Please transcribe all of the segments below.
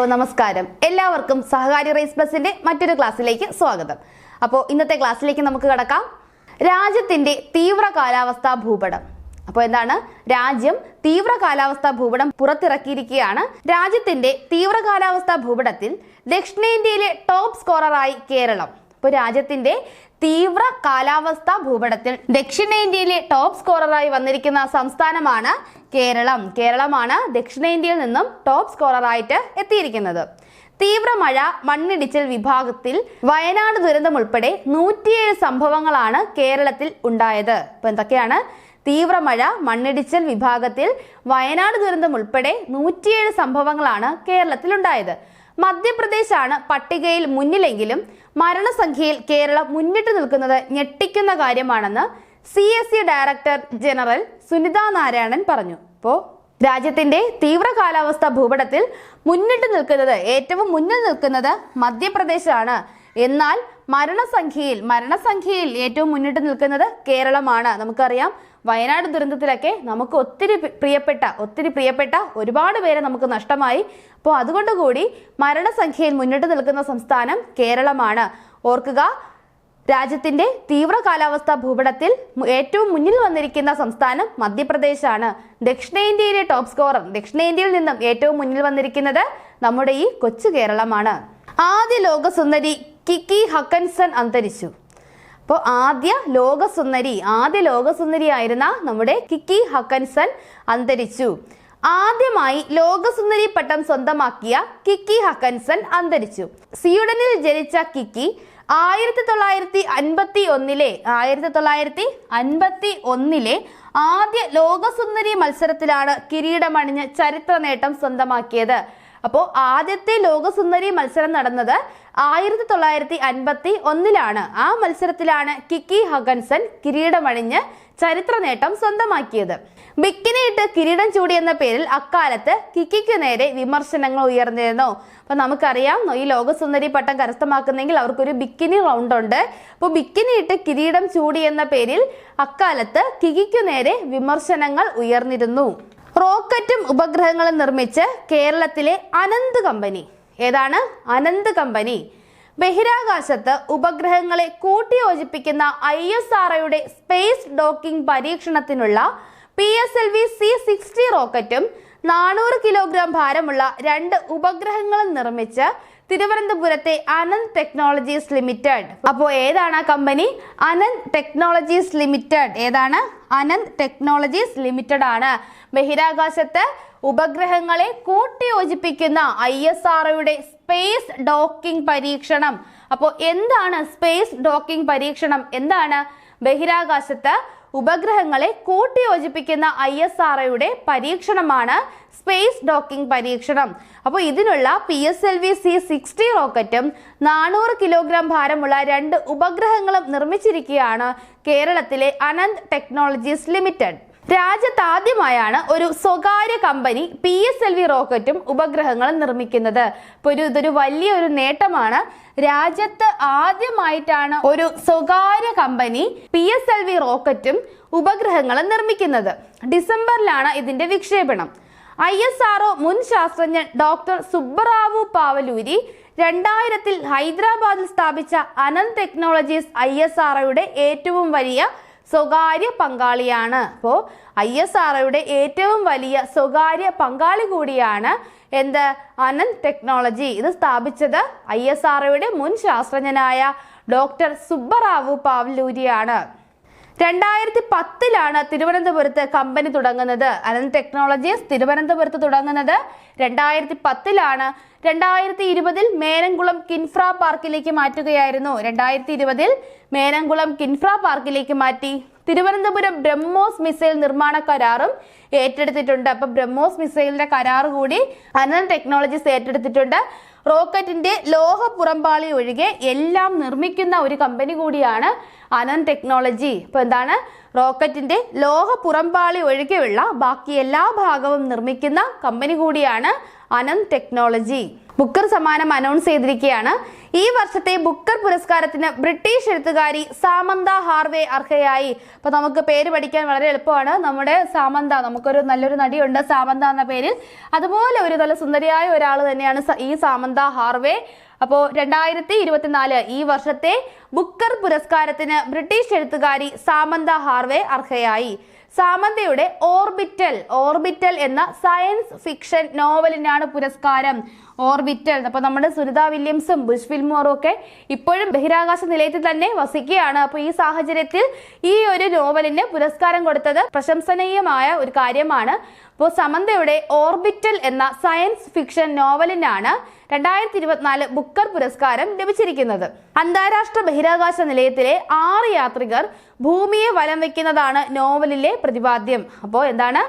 Hello നമസ്കാരം. എല്ലാവർക്കും സഹകാരി raise പ്ലസിന്റെ മറ്റൊരു ക്ലാസ്സിലേക്ക് സ്വാഗതം. അപ്പോൾ ഇന്നത്തെ ക്ലാസ്സിലേക്ക് നമുക്ക് കടക്കാം. രാജ്യത്തിന്റെ തീവ്ര കാലാവസ്ഥാ ഭൂപടം. അപ്പോൾ എന്താണ്? രാജ്യം തീവ്ര കാലാവസ്ഥാ ഭൂപടം പുറത്തിറക്കിയിരിക്കുകയാണ്. രാജ്യത്തിന്റെ തീവ്ര കാലാവസ്ഥാ ഭൂപടത്തിൽ ദക്ഷിണേന്ത്യയിലെ ടോപ്പ് സ്കോററായി കേരളം. ഇപ്പോൾ രാജ്യത്തിന്റെ തീവ്ര കാലാവസ്ഥ ഭൂപടത്തിൽ ദക്ഷിണേന്ത്യയിലെ ടോപ്പ് സ്കോററായി വന്നിരിക്കുന്ന സംസ്ഥാനമാണ് കേരളം. കേരളമാണ് ദക്ഷിണേന്ത്യയിൽ നിന്നും ടോപ്പ് സ്കോററായിട്ട് എത്തിയിരിക്കുന്നത്. തീവ്ര മഴ മണ്ണിടിച്ചിൽ വിഭാഗത്തിൽ വയനാട് ദുരന്തം ഉൾപ്പെടെ നൂറ്റിയേഴ് സംഭവങ്ങളാണ് കേരളത്തിൽ ഉണ്ടായത്. ഇപ്പൊ എന്തൊക്കെയാണ്? തീവ്രമഴ മണ്ണിടിച്ചിൽ വിഭാഗത്തിൽ വയനാട് ദുരന്തം ഉൾപ്പെടെ നൂറ്റിയേഴ് സംഭവങ്ങളാണ് കേരളത്തിൽ ഉണ്ടായത്. മധ്യപ്രദേശാണ് പട്ടികയിൽ മുന്നിലെങ്കിലും മരണസംഖ്യയിൽ കേരളം മുന്നിട്ട് നിൽക്കുന്നത് ഞെട്ടിക്കുന്ന കാര്യമാണെന്ന് C S C director general Sunita Narayanan പറഞ്ഞു. ഇപ്പോ രാജ്യത്തിന്റെ തീവ്ര കാലാവസ്ഥ ഭൂപടത്തിൽ മുന്നിട്ട് നിൽക്കുന്നത് ഏറ്റവും മുന്നിൽ നിൽക്കുന്നത് മധ്യപ്രദേശാണ്. എന്നാൽ മരണസംഖ്യയിൽ മരണസംഖ്യയിൽ ഏറ്റവും മുന്നിട്ട് നിൽക്കുന്നത് കേരളമാണ്. നമുക്കറിയാം വയനാട് ദുരന്തത്തിലൊക്കെ നമുക്ക് ഒത്തിരി പ്രിയപ്പെട്ട ഒത്തിരി പ്രിയപ്പെട്ട ഒരുപാട് പേരെ നമുക്ക് നഷ്ടമായി. അപ്പോൾ അതുകൊണ്ട് കൂടി മരണസംഖ്യയിൽ മുന്നിട്ട് നിൽക്കുന്ന സംസ്ഥാനം കേരളമാണ്. ഓർക്കുക രാജ്യത്തിന്റെ തീവ്ര കാലാവസ്ഥാ ഭൂപടത്തിൽ ഏറ്റവും മുന്നിൽ വന്നിരിക്കുന്ന സംസ്ഥാനം മധ്യപ്രദേശാണ്. ദക്ഷിണേന്ത്യയിലെ ടോപ്പ് സ്കോറർ ദക്ഷിണേന്ത്യയിൽ നിന്നും ഏറ്റവും മുന്നിൽ വന്നിരിക്കുന്നത് നമ്മുടെ ഈ കൊച്ചു കേരളമാണ്. ആദ്യ ലോകസുന്ദരി കിക്കി ഹക്കൻസൺ അന്തരിച്ചു. അപ്പോൾ ആദ്യ ലോകസുന്ദരി ആദ്യ ലോകസുന്ദരി ആയിരുന്ന നമ്മുടെ കിക്കി ഹക്കൻസൺ അന്തരിച്ചു. ആദ്യമായി ലോകസുന്ദരി പട്ടം സ്വന്തമാക്കിയ കിക്കി ഹക്കൻസൺ അന്തരിച്ചു. സ്വീഡനിൽ ജനിച്ച കിക്കി ആയിരത്തി തൊള്ളായിരത്തി അൻപത്തി ഒന്നിലെ ആയിരത്തി തൊള്ളായിരത്തി അൻപത്തി ഒന്നിലെ ആദ്യ ലോകസുന്ദരി മത്സരത്തിലാണ് കിരീടമണിഞ്ഞ് ചരിത്ര നേട്ടം സ്വന്തമാക്കിയത്. അപ്പോൾ ആദ്യത്തെ ലോകസുന്ദരി മത്സരം നടന്നത് ആയിരത്തി തൊള്ളായിരത്തി അൻപത്തി ഒന്നിലാണ് ആ മത്സരത്തിലാണ് കിക്കി ഹഗൻസൺ കിരീടമണിഞ്ഞ് ചരിത്ര നേട്ടം സ്വന്തമാക്കിയത് ബിക്കിനിയിട്ട് കിരീടം ചൂടി എന്ന പേരിൽ അക്കാലത്ത് കിക്കിക്ക് നേരെ വിമർശനങ്ങൾ ഉയർന്നിരുന്നു. അപ്പൊ നമുക്കറിയാം ഈ ലോകസുന്ദരി പട്ടം കരസ്ഥമാക്കുന്നെങ്കിൽ അവർക്കൊരു ബിക്കിനി റൗണ്ട് ഉണ്ട്. അപ്പോൾ ബിക്കിനിയിട്ട് കിരീടം ചൂടി എന്ന പേരിൽ അക്കാലത്ത് കിക്കിക്ക് നേരെ വിമർശനങ്ങൾ ഉയർന്നിരുന്നു. റോക്കറ്റും ഉപഗ്രഹങ്ങളും നിർമ്മിച്ച് കേരളത്തിലെ അനന്ത് കമ്പനി ഏതാണ്? അനന്ത് കമ്പനി. ബഹിരാകാശത്ത് ഉപഗ്രഹങ്ങളെ കൂട്ടിയോജിപ്പിക്കുന്ന ഐ എസ് ആർഒയുടെ space docking പരീക്ഷണത്തിനുള്ള P S L V C sixty റോക്കറ്റും നാനൂറ് കിലോഗ്രാം ഭാരമുള്ള രണ്ട് ഉപഗ്രഹങ്ങളും നിർമ്മിച്ച് തിരുവനന്തപുരത്തെ അനന്ത് ടെക്നോളജീസ് ലിമിറ്റഡ്. അപ്പോൾ ഏതാണ് ആ കമ്പനി? Anant technologies limited. ഏതാണ്? അനന്ത് ടെക്നോളജീസ് ലിമിറ്റഡ് ആണ്. ബഹിരാകാശത്ത് ഉപഗ്രഹങ്ങളെ കൂട്ടിയോജിപ്പിക്കുന്ന ഐ എസ് ആർഒയുടെ സ്പേസ് ഡോക്കിംഗ് പരീക്ഷണം. അപ്പോൾ എന്താണ് സ്പേസ് ഡോക്കിംഗ് പരീക്ഷണം? എന്താണ്? ബഹിരാകാശത്ത് ഉപഗ്രഹങ്ങളെ കൂട്ടിയോജിപ്പിക്കുന്ന ഐ എസ് ആർ ഒയുടെ പരീക്ഷണമാണ് സ്പേസ് ഡോക്കിംഗ് പരീക്ഷണം. അപ്പോൾ ഇതിനുള്ള P S L V C sixty റോക്കറ്റും നാനൂറ് കിലോഗ്രാം ഭാരമുള്ള രണ്ട് ഉപഗ്രഹങ്ങളും നിർമ്മിച്ചിരിക്കുകയാണ് കേരളത്തിലെ അനന്ത് ടെക്നോളജീസ് ലിമിറ്റഡ്. രാജ്യത്ത് ആദ്യമായാണ് ഒരു സ്വകാര്യ company P S L V റോക്കറ്റും ഉപഗ്രഹങ്ങളും നിർമ്മിക്കുന്നത്. ഇപ്പോൾ ഒരു ഇതൊരു വലിയൊരു നേട്ടമാണ്. രാജ്യത്ത് ആദ്യമായിട്ടാണ് ഒരു സ്വകാര്യ company P S L V റോക്കറ്റും ഉപഗ്രഹങ്ങളും നിർമ്മിക്കുന്നത്. ഡിസംബറിലാണ് ഇതിന്റെ വിക്ഷേപണം. ഐ എസ് ആർഒ മുൻ ശാസ്ത്രജ്ഞൻ ഡോക്ടർ സുബ്ബറാവു പാവലൂരി രണ്ടായിരത്തിൽ ഹൈദരാബാദിൽ സ്ഥാപിച്ച അനന്ത് ടെക്നോളജീസ് ഐ എസ് ആർഒയുടെ ഏറ്റവും വലിയ സ്വകാര്യ പങ്കാളിയാണ്. അപ്പോൾ ഐ എസ് ആർഒയുടെ ഏറ്റവും വലിയ സ്വകാര്യ പങ്കാളി കൂടിയാണ് എന്ത്? അനന്ത് ടെക്നോളജി. ഇത് സ്ഥാപിച്ചത് ഐ എസ് ആർഒയുടെ മുൻ ശാസ്ത്രജ്ഞനായ ഡോക്ടർ സുബ്ബറാവു പാവ്ലൂരിയാണ് രണ്ടായിരത്തി പത്തിലാണ് തിരുവനന്തപുരത്ത് കമ്പനി തുടങ്ങുന്നത്. അനന്ത് ടെക്നോളജീസ് തിരുവനന്തപുരത്ത് തുടങ്ങുന്നത്. രണ്ടായിരത്തി പത്തിലാണ് രണ്ടായിരത്തി ഇരുപതിൽ മേനംകുളം കിൻഫ്ര പാർക്കിലേക്ക് മാറ്റുകയായിരുന്നു. രണ്ടായിരത്തി ഇരുപതിൽ മേനംകുളം കിൻഫ്ര പാർക്കിലേക്ക് മാറ്റി. തിരുവനന്തപുരം ബ്രഹ്മോസ് മിസൈൽ നിർമ്മാണ കരാറും ഏറ്റെടുത്തിട്ടുണ്ട്. അപ്പൊ ബ്രഹ്മോസ് മിസൈലിന്റെ കരാർ കൂടി അനന്ത് ടെക്നോളജീസ് ഏറ്റെടുത്തിട്ടുണ്ട്. റോക്കറ്റിന്റെ ലോഹ പുറംപാളി ഒഴികെ എല്ലാം നിർമ്മിക്കുന്ന ഒരു കമ്പനി കൂടിയാണ് അനന്ത് ടെക്നോളജി. ഇപ്പൊ എന്താണ്? റോക്കറ്റിന്റെ ലോഹ പുറംപാളി ഒഴികെയുള്ള ബാക്കി എല്ലാ ഭാഗവും നിർമ്മിക്കുന്ന കമ്പനി കൂടിയാണ് അനന്ത് ടെക്നോളജി. ബുക്കർ സമ്മാനം അനൗൺസ് ചെയ്തിരിക്കുകയാണ്. ഈ വർഷത്തെ ബുക്കർ പുരസ്കാരത്തിന് ബ്രിട്ടീഷ് എഴുത്തുകാരി സാമന്ത ഹാർവേ അർഹയായി. അപ്പൊ നമുക്ക് പേര് പഠിക്കാൻ വളരെ എളുപ്പമാണ്. നമ്മുടെ സാമന്ത നമുക്കൊരു നല്ലൊരു നടിയുണ്ട് സാമന്ത എന്ന പേരിൽ. അതുപോലെ ഒരു നല്ല സുന്ദരിയായ ഒരാൾ തന്നെയാണ് ഈ സാമന്ത ഹാർവേ. അപ്പോൾ രണ്ടായിരത്തി ഇരുപത്തിനാല് ഈ വർഷത്തെ ബുക്കർ പുരസ്കാരത്തിന് ബ്രിട്ടീഷ് എഴുത്തുകാരി സാമന്ത ഹാർവേ അർഹയായി. സാമന്തയുടെ ഓർബിറ്റൽ ഓർബിറ്റൽ എന്ന സയൻസ് ഫിക്ഷൻ നോവലിനാണ് പുരസ്കാരം. ഓർബിറ്റൽ. അപ്പോൾ നമ്മുടെ സുനിത വില്യംസും ബുഷ് ഫിൽമോറും ഒക്കെ ഇപ്പോഴും ബഹിരാകാശ നിലയത്തിൽ തന്നെ വസിക്കുകയാണ്. അപ്പോൾ ഈ സാഹചര്യത്തിൽ ഈ ഒരു നോവലിന് പുരസ്കാരം കൊടുത്തത് പ്രശംസനീയമായ ഒരു കാര്യമാണ്. അപ്പോൾ സമന്തയുടെ ഓർബിറ്റൽ എന്ന സയൻസ് ഫിക്ഷൻ നോവലിനാണ് രണ്ടായിരത്തി ഇരുപത്തിനാല് ബുക്കർ പുരസ്കാരം ലഭിച്ചിരിക്കുന്നത്. അന്താരാഷ്ട്ര ബഹിരാകാശ നിലയത്തിലെ ആറ് യാത്രികർ ഭൂമിയെ വലം വയ്ക്കുന്നതാണ് നോവലിലെ പ്രതിപാദ്യം. അപ്പോൾ എന്താണ്?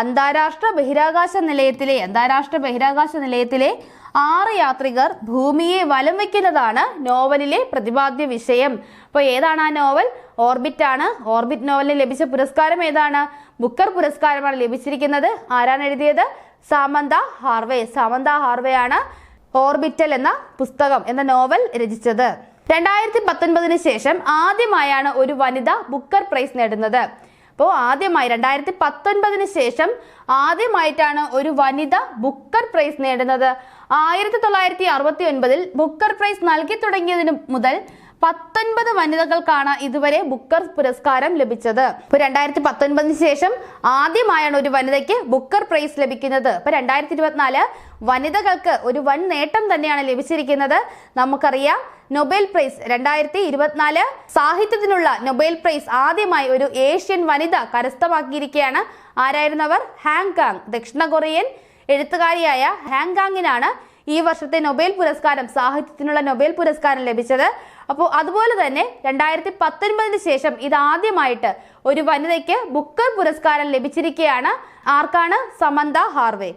അന്താരാഷ്ട്ര ബഹിരാകാശ നിലയത്തിലെ അന്താരാഷ്ട്ര ബഹിരാകാശ നിലയത്തിലെ ആറ് യാത്രികർ ഭൂമിയെ വലം വയ്ക്കുന്നതാണ് നോവലിലെ പ്രതിപാദ്യ വിഷയം. അപ്പോൾ ഏതാണ് ആ നോവൽ? ഓർബിറ്റ് ആണ്. ഓർബിറ്റ് നോവലിന് ലഭിച്ച പുരസ്കാരം ഏതാണ്? ബുക്കർ പുരസ്കാരമാണ് ലഭിച്ചിരിക്കുന്നത്. ആരാണ് എഴുതിയത്? Samantha Harvey. സാമന്ത ഹാർവേ ആണ് ഓർബിറ്റൽ എന്ന പുസ്തകം എന്ന നോവൽ രചിച്ചത്. രണ്ടായിരത്തി പത്തൊൻപതിന് ശേഷം ആദ്യമായാണ് ഒരു വനിത ബുക്കർ പ്രൈസ് നേടുന്നത്. അപ്പോൾ ആദ്യമായി രണ്ടായിരത്തി പത്തൊൻപതിന് ശേഷം ആദ്യമായിട്ടാണ് ഒരു വനിത ബുക്കർ പ്രൈസ് നേടുന്നത്. ആയിരത്തി തൊള്ളായിരത്തി അറുപത്തി ഒൻപതിൽ ബുക്കർ പ്രൈസ് നൽകി തുടങ്ങിയതിനു മുതൽ പത്തൊൻപത് വനിതകൾക്കാണ് ഇതുവരെ ബുക്കർ പുരസ്കാരം ലഭിച്ചത്. ഇപ്പൊ രണ്ടായിരത്തി പത്തൊൻപതിന് ശേഷം ആദ്യമായാണ് ഒരു വനിതയ്ക്ക് ബുക്കർ പ്രൈസ് ലഭിക്കുന്നത്. ഇപ്പൊ രണ്ടായിരത്തി ഇരുപത്തിനാല് വനിതകൾക്ക് ഒരു വൻ നേട്ടം തന്നെയാണ് ലഭിച്ചിരിക്കുന്നത്. നമുക്കറിയാം നൊബേൽ പ്രൈസ് രണ്ടായിരത്തി ഇരുപത്തിനാല് സാഹിത്യത്തിനുള്ള നൊബേൽ പ്രൈസ് ആദ്യമായി ഒരു ഏഷ്യൻ വനിത കരസ്ഥമാക്കിയിരിക്കുകയാണ്. ആരായിരുന്നവർ? ഹാങ്കാങ് ദക്ഷിണ കൊറിയൻ എഴുത്തുകാരിയായ ഹാങ്കാങ്ങിനാണ് ഈ വർഷത്തെ നൊബേൽ പുരസ്കാരം സാഹിത്യത്തിനുള്ള നൊബേൽ പുരസ്കാരം ലഭിച്ചത്. അപ്പോൾ അതുപോലെ തന്നെ രണ്ടായിരത്തി പത്തൊൻപതിന് ശേഷം ഇതാദ്യമായിട്ട് ഒരു വനിതയ്ക്ക് ബുക്കർ പുരസ്കാരം ലഭിച്ചിരിക്കുകയാണ് ആർക്കാണ്? Samantha Harvey.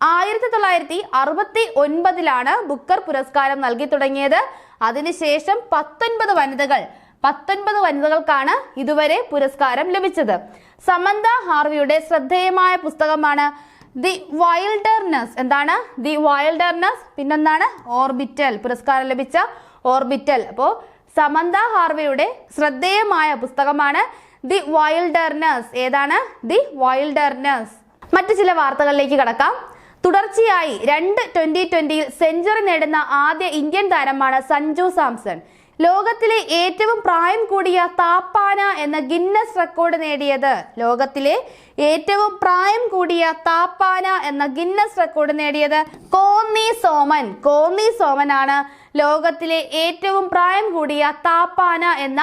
ആയിരത്തി തൊള്ളായിരത്തി അറുപത്തി ഒൻപതിലാണ് ബുക്കർ പുരസ്കാരം നൽകി തുടങ്ങിയത്. അതിനുശേഷം പത്തൊൻപത് വനിതകൾ പത്തൊൻപത് വനിതകൾക്കാണ് ഇതുവരെ പുരസ്കാരം ലഭിച്ചത്. സമന്ത ഹാർവിയുടെ ശ്രദ്ധേയമായ പുസ്തകമാണ് ദി വൈൽഡർനെസ് എന്താണ്? ദി വൈൽഡർനെസ് പിന്നെന്താണ്? ഓർബിറ്റൽ പുരസ്കാരം ലഭിച്ച ഓർബിറ്റൽ അപ്പോൾ സമന്ത ഹാർവയുടെ ശ്രദ്ധേയമായ പുസ്തകമാണ് ദി വൈൽഡർനെസ് ഏതാണ്? ദി വൈൽഡർനെസ് മറ്റു ചില വാർത്തകളിലേക്ക് കടക്കാം. തുടർച്ചയായി രണ്ട് ട്വന്റി ട്വന്റിയിൽ സെഞ്ചുറി നേടുന്ന ആദ്യ ഇന്ത്യൻ താരമാണ് സഞ്ജു സാംസൺ. ലോകത്തിലെ ഏറ്റവും പ്രായം കൂടിയ താപ്പാന എന്ന ഗിന്നസ് റെക്കോർഡ് നേടിയത്. ലോകത്തിലെ ഏറ്റവും പ്രായം കൂടിയ താപ്പാന എന്ന ഗിന്നസ് റെക്കോർഡ് നേടിയത് കോന്നി സോമൻ. കോന്നി സോമനാണ് ലോകത്തിലെ ഏറ്റവും പ്രായം കൂടിയ താപ്പാന എന്ന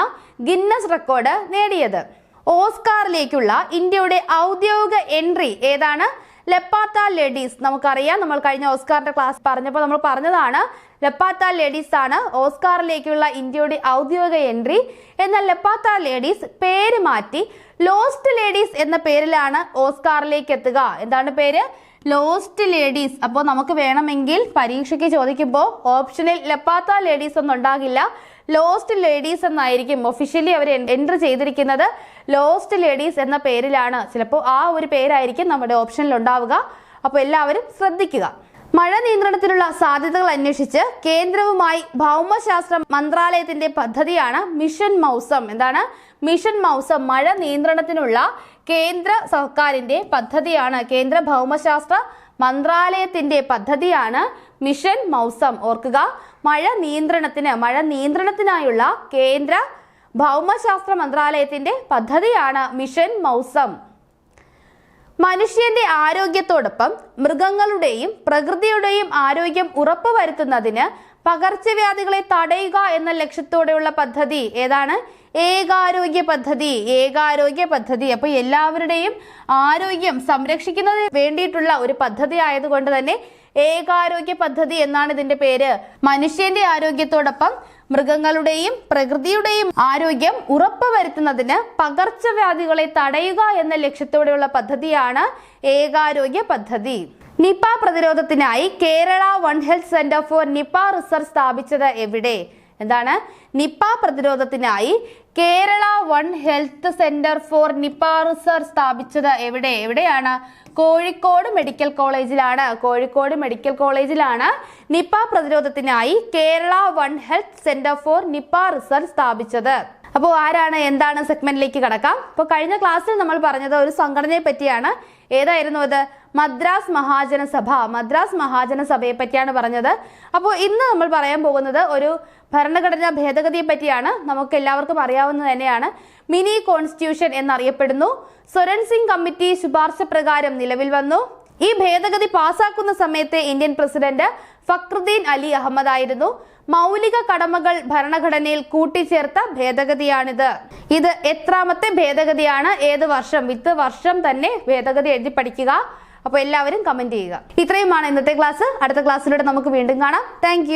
ഗിന്നസ് റെക്കോർഡ് നേടിയത്. ഓസ്കാറിലേക്കുള്ള ഇന്ത്യയുടെ ഔദ്യോഗിക എൻട്രി ഏതാണ്? ലെപ്പാത്ത ലേഡീസ്. നമുക്കറിയാം നമ്മൾ കഴിഞ്ഞ ഓസ്കാറിന്റെ ക്ലാസ് പറഞ്ഞപ്പോൾ നമ്മൾ പറഞ്ഞതാണ് ലെപ്പാത്ത ലേഡീസ് ആണ് ഓസ്കാറിലേക്കുള്ള ഇന്ത്യയുടെ ഔദ്യോഗിക എൻട്രി. എന്നാൽ ലപ്പാത്ത ലേഡീസ് പേര് മാറ്റി ലോസ്റ്റ് ലേഡീസ് എന്ന പേരിലാണ് ഓസ്കാറിലേക്ക് എത്തുക. എന്താണ് പേര്? Lost ladies. അപ്പോൾ നമുക്ക് വേണമെങ്കിൽ പരീക്ഷയ്ക്ക് ചോദിക്കുമ്പോൾ ഓപ്ഷനിൽ ലപ്പാത്ത ലേഡീസ് ഒന്നും ഉണ്ടാകില്ല. ലോസ്റ്റ് ലേഡീസ് എന്നായിരിക്കും ഒഫീഷ്യലി അവർ എൻട്രി ചെയ്തിരിക്കുന്നത്. ലോസ്റ്റ് ലേഡീസ് എന്ന പേരിലാണ്. ചിലപ്പോൾ ആ ഒരു പേരായിരിക്കും നമ്മുടെ ഓപ്ഷനിൽ ഉണ്ടാവുക. അപ്പോൾ എല്ലാവരും ശ്രദ്ധിക്കുക. മഴ നിയന്ത്രണത്തിനുള്ള സാധ്യതകൾ അന്വേഷിച്ച് കേന്ദ്രവുമായി ഭൗമശാസ്ത്ര മന്ത്രാലയത്തിന്റെ പദ്ധതിയാണ് മിഷൻ മൗസം. എന്താണ്? മിഷൻ മൗസം മഴ നിയന്ത്രണത്തിനുള്ള കേന്ദ്ര സർക്കാരിന്റെ പദ്ധതിയാണ് കേന്ദ്ര ഭൗമശാസ്ത്ര മന്ത്രാലയത്തിന്റെ പദ്ധതിയാണ് മിഷൻ മൗസം. ഓർക്കുക മഴ നിയന്ത്രണത്തിന് മഴ നിയന്ത്രണത്തിനായുള്ള കേന്ദ്ര ഭൗമശാസ്ത്ര മന്ത്രാലയത്തിന്റെ പദ്ധതിയാണ് മിഷൻ മൗസം. മനുഷ്യന്റെ ആരോഗ്യത്തോടൊപ്പം മൃഗങ്ങളുടെയും പ്രകൃതിയുടെയും ആരോഗ്യം ഉറപ്പുവരുത്തുന്നതിന് പകർച്ചവ്യാധികളെ തടയുക എന്ന ലക്ഷ്യത്തോടെയുള്ള പദ്ധതി ഏതാണ്? ഏകാരോഗ്യ പദ്ധതി ഏകാരോഗ്യ പദ്ധതി. അപ്പൊ എല്ലാവരുടെയും ആരോഗ്യം സംരക്ഷിക്കുന്നതിന് വേണ്ടിയിട്ടുള്ള ഒരു പദ്ധതി ആയതുകൊണ്ട് തന്നെ ഏകാരോഗ്യ പദ്ധതി എന്നാണ് ഇതിന്റെ പേര്. മനുഷ്യന്റെ ആരോഗ്യത്തോടൊപ്പം മൃഗങ്ങളുടെയും പ്രകൃതിയുടെയും ആരോഗ്യം ഉറപ്പുവരുത്തുന്നതിന് പകർച്ചവ്യാധികളെ തടയുക എന്ന ലക്ഷ്യത്തോടെയുള്ള പദ്ധതിയാണ് ഏകാരോഗ്യ പദ്ധതി. നിപ പ്രതിരോധത്തിനായി Kerala one health centre for Nipah research സ്ഥാപിച്ചത് എവിടെ? എന്താണ്? നിപ്പ പ്രതിരോധത്തിനായി Kerala one health centre for Nipah research സ്ഥാപിച്ചത് എവിടെ? എവിടെയാണ്? കോഴിക്കോട് മെഡിക്കൽ കോളേജിലാണ്. കോഴിക്കോട് മെഡിക്കൽ കോളേജിലാണ് നിപ്പ പ്രതിരോധത്തിനായി Kerala one health centre for Nipah research സ്ഥാപിച്ചത്. അപ്പോൾ ആരാണ്? എന്താണ് സെഗ്മെന്റിലേക്ക് കടക്കാം? അപ്പോൾ കഴിഞ്ഞ ക്ലാസ്സിൽ നമ്മൾ പറഞ്ഞത് ഒരു സംഘടനയെ പറ്റിയാണ്. ഏതായിരുന്നു അത്? മദ്രാസ് മഹാജനസഭ മദ്രാസ് മഹാജനസഭയെ പറ്റിയാണ് പറഞ്ഞത്. അപ്പോൾ ഇന്ന് നമ്മൾ പറയാൻ പോകുന്നത് ഒരു ഭരണഘടനാ ഭേദഗതിയെ പറ്റിയാണ്. നമുക്ക് എല്ലാവർക്കും അറിയാവുന്നത് തന്നെയാണ്. മിനി കോൺസ്റ്റിറ്റ്യൂഷൻ എന്നറിയപ്പെടുന്നു. സ്വരൺ സിംഗ് കമ്മിറ്റി ശുപാർശ പ്രകാരം നിലവിൽ വന്നു. ഈ ഭേദഗതി പാസാക്കുന്ന സമയത്തെ ഇന്ത്യൻ പ്രസിഡന്റ് ഫക്രുദ്ദീൻ അലി അഹമ്മദ് ആയിരുന്നു. മൗലിക കടമകൾ ഭരണഘടനയിൽ കൂട്ടിച്ചേർത്ത ഭേദഗതിയാണിത്. ഇത് എത്രാമത്തെ ഭേദഗതിയാണ്? ഏത് വർഷം? വിത്ത് വർഷം തന്നെ ഭേദഗതി എഴുതി പഠിക്കുക. അപ്പോൾ എല്ലാവരും കമന്റ് ചെയ്യുക. ഇത്രയുമാണ് ഇന്നത്തെ ക്ലാസ് അടുത്ത ക്ലാസ്സിലൂടെ നമുക്ക് വീണ്ടും കാണാം. താങ്ക്